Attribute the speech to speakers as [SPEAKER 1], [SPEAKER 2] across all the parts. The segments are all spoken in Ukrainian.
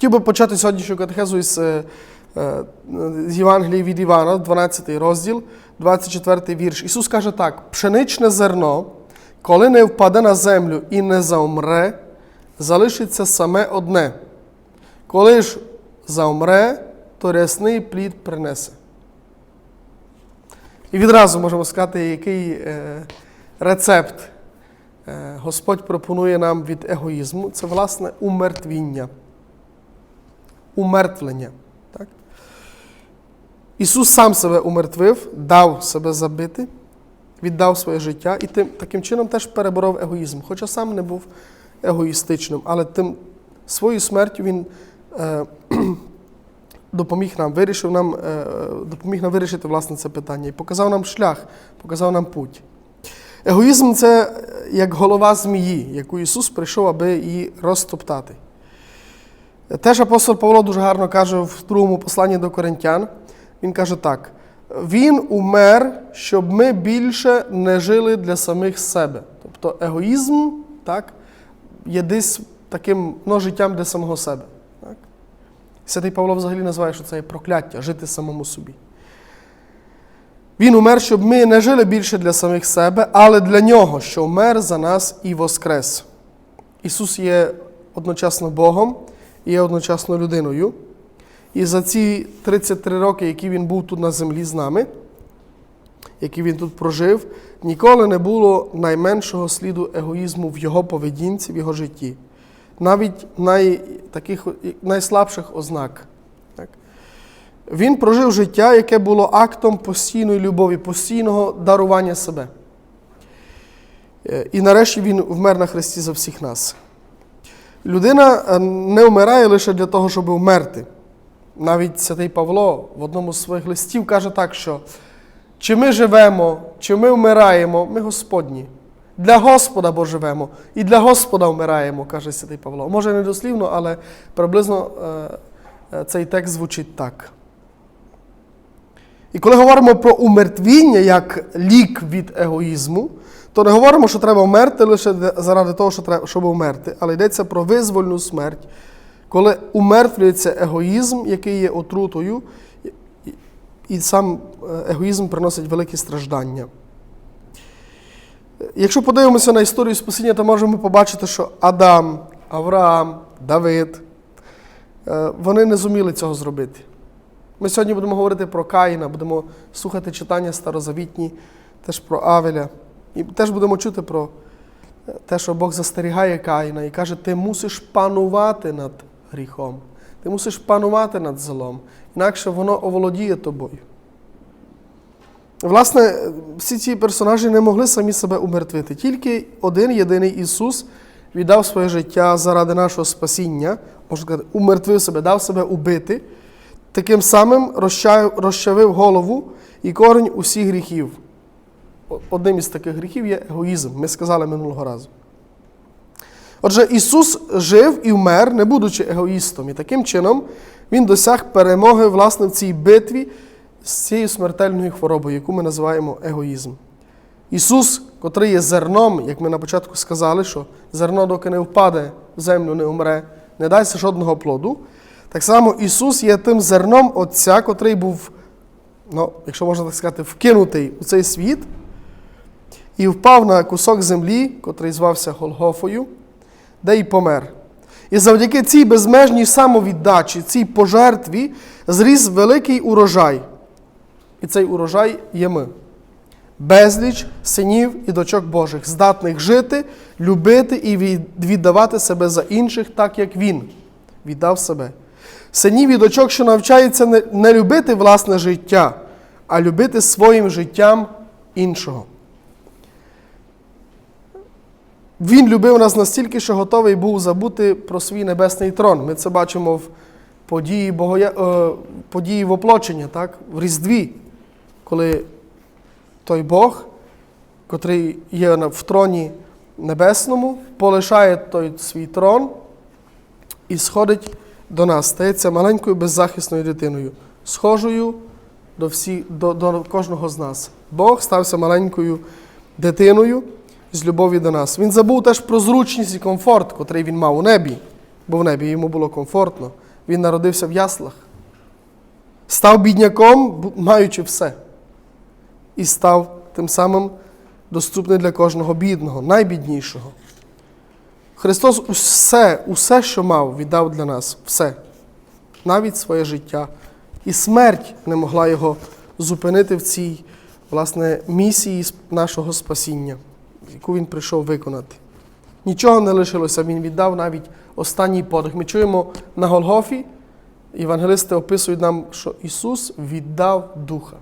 [SPEAKER 1] Хотів би почати сьогоднішню катехезу із, е, е, з Євангелії від Івана, 12 розділ, 24 вірш. Ісус каже так: пшеничне зерно, коли не впаде на землю і не заумре, залишиться саме одне. Коли ж заумре, то рясний плід принесе. І відразу можемо сказати, який е, рецепт Господь пропонує нам від егоїзму. Це, власне, умертвіння. Умертвлення. Так? Ісус сам себе умертвив, дав себе забити, віддав своє життя і тим, таким чином теж переборов егоїзм. Хоча сам не був егоїстичним, але тим своєю смертю Він е, допоміг нам, вирішив нам, е, допоміг нам вирішити власне це питання і показав нам шлях, показав нам путь. Егоїзм це як голова змії, яку Ісус прийшов, аби її розтоптати. Теж апостол Павло дуже гарно каже в другому посланні до Коринтян. Він каже так: Він умер, щоб ми більше не жили для самих себе. Тобто егоїзм так, є десь таким ну, життям для самого себе. Так? Святий Павло взагалі називає, що це є прокляття жити самому собі. Він умер, щоб ми не жили більше для самих себе, але для нього, що вмер за нас і воскрес. Ісус є одночасно Богом і є одночасно людиною. І за ці 33 роки, які він був тут на землі з нами, які він тут прожив, ніколи не було найменшого сліду егоїзму в його поведінці, в його житті. Навіть най, таких, найслабших ознак. Так? Він прожив життя, яке було актом постійної любові, постійного дарування себе. Е, І нарешті він вмер на Христі за всіх нас. Людина е, не вмирає лише для того, щоб вмерти. Навіть святий Павло в одному з своїх листів каже так, що чи ми живемо, чи ми вмираємо, ми Господні. Для Господа бо живемо, і для Господа вмираємо, каже святий Павло. Може не дослівно, але приблизно е, е, цей текст звучить так. І коли говоримо про умертвіння як лік від егоїзму, то не говоримо, що треба вмерти лише заради того, що треба, щоб вмерти, але йдеться про визвольну смерть, коли умертвлюється егоїзм, який є отрутою, і- сам е, егоїзм приносить великі страждання. Якщо подивимося на історію спасіння, то можемо побачити, що Адам, Авраам, Давид, е, вони не зуміли цього зробити. Ми сьогодні будемо говорити про Каїна, будемо слухати читання старозавітні, теж про Авеля. І теж будемо чути про те, що Бог застерігає Каїна і каже, ти мусиш панувати над гріхом, ти мусиш панувати над злом, інакше воно оволодіє тобою. Власне, всі ці персонажі не могли самі себе умертвити. Тільки один єдиний Ісус віддав своє життя заради нашого спасіння, можна сказати, умертвив себе, дав себе убити, таким самим розчавив голову і корінь усіх гріхів. Одним із таких гріхів є егоїзм, ми сказали минулого разу. Отже, Ісус жив і вмер, не будучи егоїстом, і таким чином Він досяг перемоги власне в цій битві з цією смертельною хворобою, яку ми називаємо егоїзм. Ісус, котрий є зерном, як ми на початку сказали, що зерно, доки не впаде в землю, не умре, не дасть жодного плоду. Так само Ісус є тим зерном Отця, котрий був, ну, якщо можна так сказати, вкинутий у цей світ і впав на кусок землі, котрий звався Голгофою, де й помер. І завдяки цій безмежній самовіддачі, цій пожертві, зріс великий урожай. І цей урожай є ми. Безліч синів і дочок Божих, здатних жити, любити і віддавати себе за інших, так як Він віддав себе. Синів і дочок, що навчаються не, не любити власне життя, а любити своїм життям іншого. Він любив нас настільки, що готовий був забути про свій небесний трон. Ми це бачимо в події, Богоя... е, події воплочення, так? в Різдві, коли той Бог, котрий є в троні небесному, полишає той свій трон і сходить до нас, стається маленькою беззахисною дитиною, схожою до, всі, до, до кожного з нас. Бог стався маленькою дитиною з любові до нас. Він забув теж про зручність і комфорт, котрий він мав у небі, бо в небі йому було комфортно. Він народився в яслах. Став бідняком, маючи все. І став тим самим доступний для кожного бідного, найбіднішого. Христос усе, усе, що мав, віддав для нас, все, навіть своє життя. І смерть не могла його зупинити в цій власне, місії нашого спасіння, яку він прийшов виконати. Нічого не лишилося, він віддав навіть останній подих. Ми чуємо на Голгофі, євангелисти описують нам, що Ісус віддав Духа.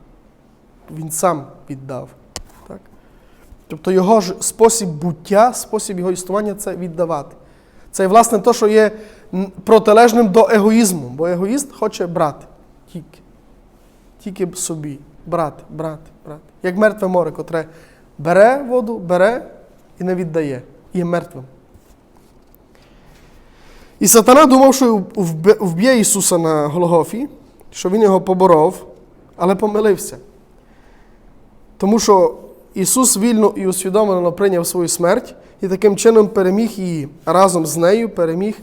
[SPEAKER 1] Він сам віддав. Так? Тобто його ж спосіб буття, спосіб його існування це віддавати. Це власне те, що є протилежним до егоїзму, бо егоїст хоче брати тільки. Тільки собі. Брати, брати, брати. Як мертве море, котре бере воду, бере і не віддає. Є мертвим. І сатана думав, що вб'є Ісуса на Голгофі, що Він його поборов, але помилився. Тому що Ісус вільно і усвідомлено прийняв свою смерть і таким чином переміг її, а разом з нею переміг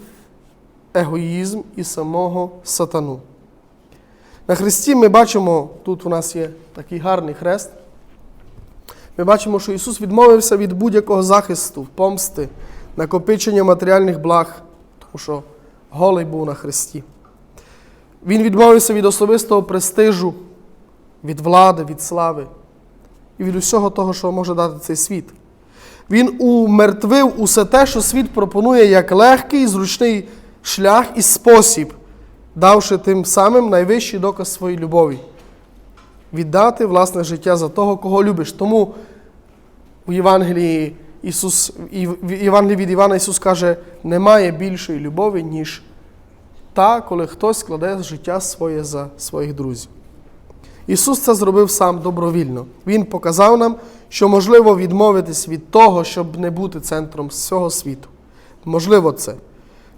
[SPEAKER 1] егоїзм і самого сатану. На Христі ми бачимо, тут у нас є такий гарний хрест. Ми бачимо, що Ісус відмовився від будь-якого захисту, помсти, накопичення матеріальних благ, тому що голий був на Христі. Він відмовився від особистого престижу, від влади, від слави і від усього того, що може дати цей світ. Він умертвив усе те, що світ пропонує як легкий, зручний шлях і спосіб, давши тим самим найвищий доказ своєї любові. Віддати власне життя за того, кого любиш. Тому у Євангелії Ісус, в Євангелії від Івана Ісус каже, немає більшої любові, ніж та, коли хтось кладе життя своє за своїх друзів. Ісус це зробив сам добровільно. Він показав нам, що можливо відмовитись від того, щоб не бути центром всього світу. Можливо, це.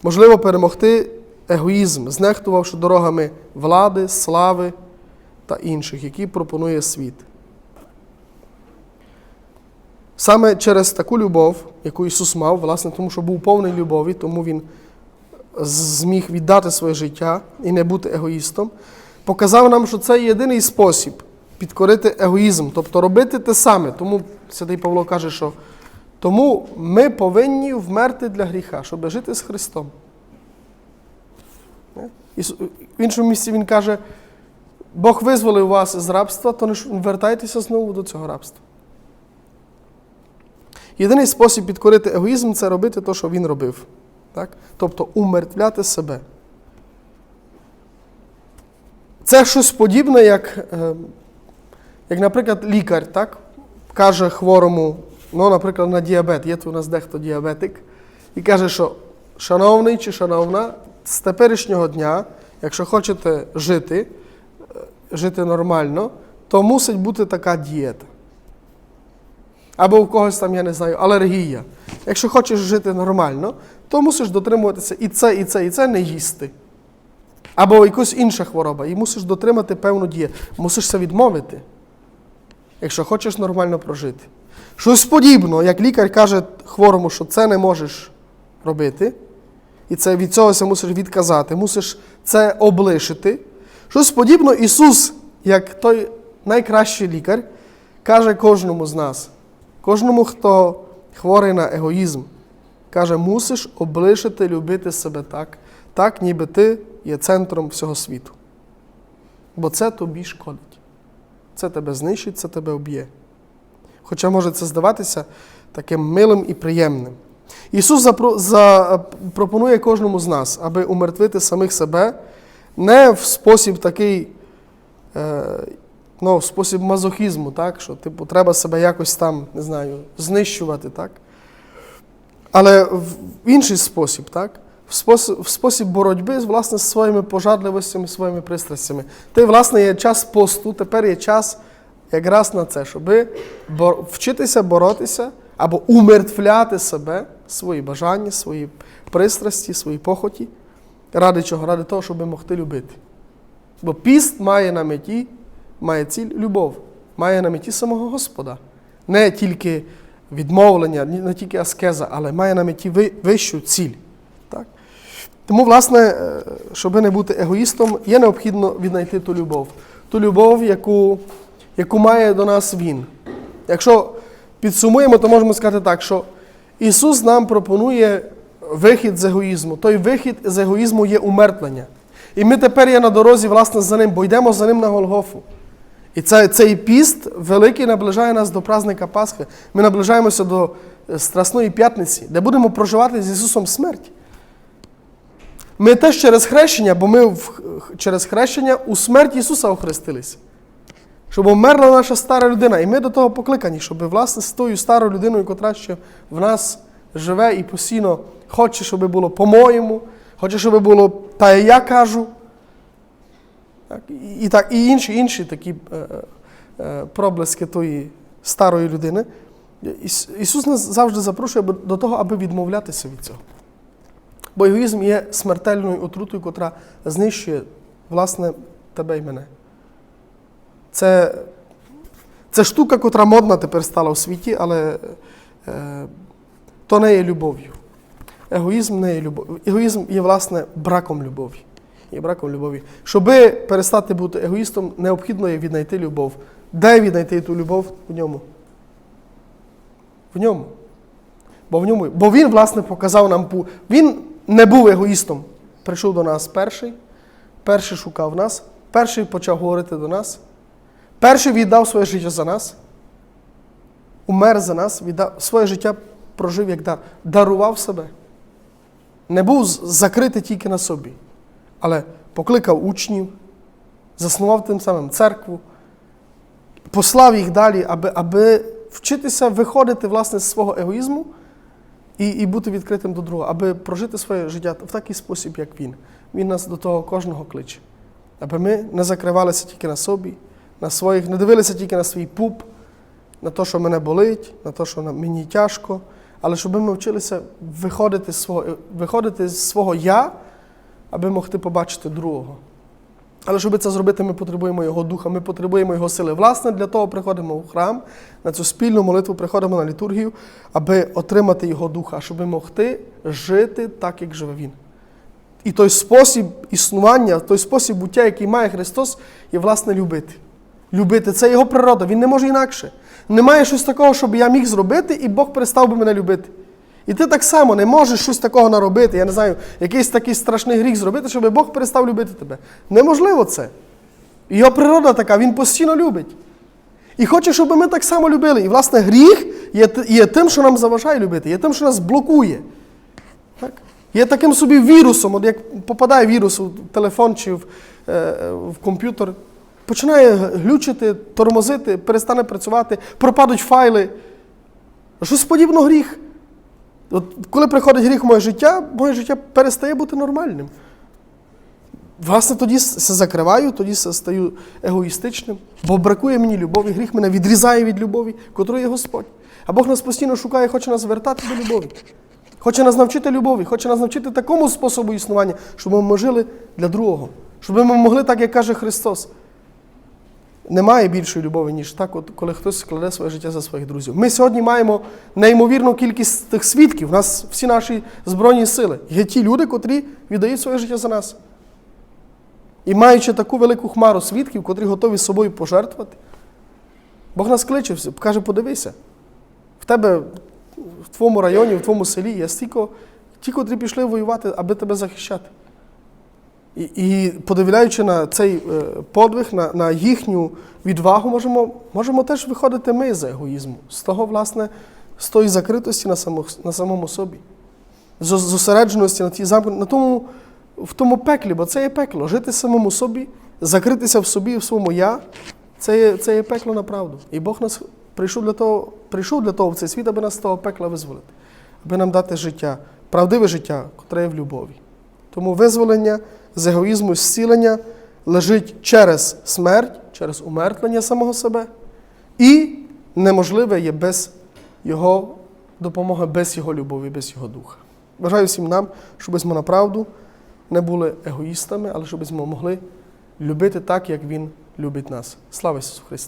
[SPEAKER 1] Можливо, перемогти егоїзм, знехтувавши дорогами влади, слави та інших, які пропонує світ. Саме через таку любов, яку Ісус мав, власне, тому що був повний любові, тому Він зміг віддати своє життя і не бути егоїстом, показав нам, що це єдиний спосіб підкорити егоїзм, тобто робити те саме. Тому Святий Павло каже, що тому ми повинні вмерти для гріха, щоб жити з Христом. В іншому місці Він каже, Бог визволив вас з рабства, то не вертайтеся знову до цього рабства. Єдиний спосіб підкорити егоїзм це робити те, що він робив. Так? Тобто умертвляти себе. Це щось подібне, як, е, як наприклад, лікар так? каже хворому, ну, наприклад, на діабет, є тут у нас дехто діабетик, і каже, що шановний чи шановна, з теперішнього дня, якщо хочете жити, жити нормально, то мусить бути така дієта. Або у когось там, я не знаю, алергія. Якщо хочеш жити нормально, то мусиш дотримуватися і це, і це, і це не їсти. Або якась інша хвороба, і мусиш дотримати певну дієту. Мусиш це відмовити, якщо хочеш нормально прожити. Щось подібне, як лікар каже хворому, що це не можеш робити, і це від цього мусиш відказати, мусиш це облишити. Щось подібне Ісус, як той найкращий лікар, каже кожному з нас, кожному, хто хворий на егоїзм, каже, мусиш облишити любити себе так, так, ніби ти є центром всього світу. Бо це тобі шкодить. Це тебе знищить, це тебе вб'є. Хоча може це здаватися таким милим і приємним. Ісус запро- за- пропонує кожному з нас, аби умертвити самих себе не в спосіб такий, е, ну, в спосіб мазохізму, так? що типу, треба себе якось там, не знаю, знищувати, так? але в інший спосіб, так? В спосіб, в спосіб боротьби власне, з своїми пожадливостями, своїми пристрастями. Й, власне, є час посту, тепер є час якраз на це, щоб вчитися боротися або умертвляти себе, свої бажання, свої пристрасті, свої похоті. Ради чого? Ради того, щоб могти любити. Бо піст має на меті, має ціль любов, має на меті самого Господа. Не тільки відмовлення, не тільки аскеза, але має на меті вищу ціль. Так? Тому, власне, е, щоб не бути егоїстом, є необхідно віднайти ту любов. Ту любов, яку, яку має до нас Він. Якщо підсумуємо, то можемо сказати так, що Ісус нам пропонує вихід з егоїзму. Той вихід з егоїзму є умертвлення. І ми тепер є на дорозі, власне, за ним, бо йдемо за ним на Голгофу. І цей, цей піст великий наближає нас до праздника Пасхи. Ми наближаємося до е, Страсної п'ятниці, де будемо проживати з Ісусом смерть. Ми теж через хрещення, бо ми в, через хрещення у смерть Ісуса охрестилися. Щоб вмерла наша стара людина. І ми до того покликані, щоб власне з тою старою людиною, котра ще в нас живе і постійно хоче, щоб було по-моєму, хоче, щоб було та я кажу. Так, і, так, і інші інші такі е, е, проблески тої старої людини. Іс- Ісус нас завжди запрошує до того, аби відмовлятися від цього. Бо егоїзм є смертельною отрутою, котра знищує власне тебе і мене. Це, це штука, котра модна тепер стала в світі, але е, то не є любов'ю. Егоїзм не є любов'ю. Егоїзм є, власне, браком любові. Є браком любові. Щоби перестати бути егоїстом, необхідно є віднайти любов. Де віднайти ту любов? В ньому. В ньому. Бо в ньому. Бо він, власне, показав нам. Він не був егоїстом. Прийшов до нас перший, перший шукав нас, перший почав говорити до нас, перший віддав своє життя за нас, умер за нас, віддав своє життя прожив як дар, дарував себе. Не був закритий тільки на собі, але покликав учнів, заснував тим самим церкву, послав їх далі, аби, аби вчитися виходити власне з свого егоїзму і, і бути відкритим до другого, аби прожити своє життя в такий спосіб, як він. Він нас до того кожного кличе. Аби ми не закривалися тільки на собі, на своїх, не дивилися тільки на свій пуп, на те, що мене болить, на те, що мені тяжко, але щоб ми вчилися виходити з свого, виходити з свого я, аби могти побачити другого. Але щоб це зробити, ми потребуємо Його духа, ми потребуємо Його сили. Власне, для того приходимо в храм, на цю спільну молитву приходимо на літургію, аби отримати Його духа, щоб могти жити так, як живе Він. І той спосіб існування, той спосіб буття, який має Христос, є власне любити. Любити це його природа, він не може інакше. Немає щось такого, щоб я міг зробити, і Бог перестав би мене любити. І ти так само не можеш щось такого наробити, я не знаю, якийсь такий страшний гріх зробити, щоб Бог перестав любити тебе. Неможливо це. Його природа така, він постійно любить. І хоче, щоб ми так само любили. І, власне, гріх є, є тим, що нам заважає любити, є тим, що нас блокує. Так? Є таким собі вірусом, от як попадає вірус у телефон чи в, е, в комп'ютер, починає глючити, тормозити, перестане працювати, пропадуть файли. Щось подібно гріх. От коли приходить гріх в моє життя, моє життя перестає бути нормальним. Власне, тоді се закриваю, тоді се стаю егоїстичним, бо бракує мені любові, гріх мене відрізає від любові, котрою є Господь. А Бог нас постійно шукає, хоче нас вертати до любові. Хоче нас навчити любові, хоче нас навчити такому способу існування, щоб ми жили для другого. Щоб ми могли, так як каже Христос. Немає більшої любові, ніж так, от, коли хтось складе своє життя за своїх друзів. Ми сьогодні маємо неймовірну кількість тих свідків. У нас всі наші збройні сили. Є ті люди, котрі віддають своє життя за нас. І маючи таку велику хмару свідків, котрі готові собою пожертвувати, Бог нас кличе, каже, подивися, в тебе в твоєму районі, в твоєму селі є стільки ті, котрі пішли воювати, аби тебе захищати. І, і подивляючи на цей е, подвиг, на, на їхню відвагу, можемо, можемо теж виходити ми з егоїзму, з того, власне, з тої закритості на, самих, на самому собі, з зосередженості на, тій замку, на тому, в тому пеклі, бо це є пекло. Жити самому собі, закритися в собі, в своєму я, це є, це є пекло на правду. І Бог нас прийшов для того, прийшов для того в цей світ, аби нас з того пекла визволити, аби нам дати життя, правдиве життя, котре є в любові. Тому визволення з егоїзму, зцілення лежить через смерть, через умертвлення самого себе, і неможливе є без Його допомоги, без Його любові, без Його духа. Бажаю всім нам, щоб ми направду не були егоїстами, але щоб ми могли любити так, як Він любить нас. Слава Ісусу Христу!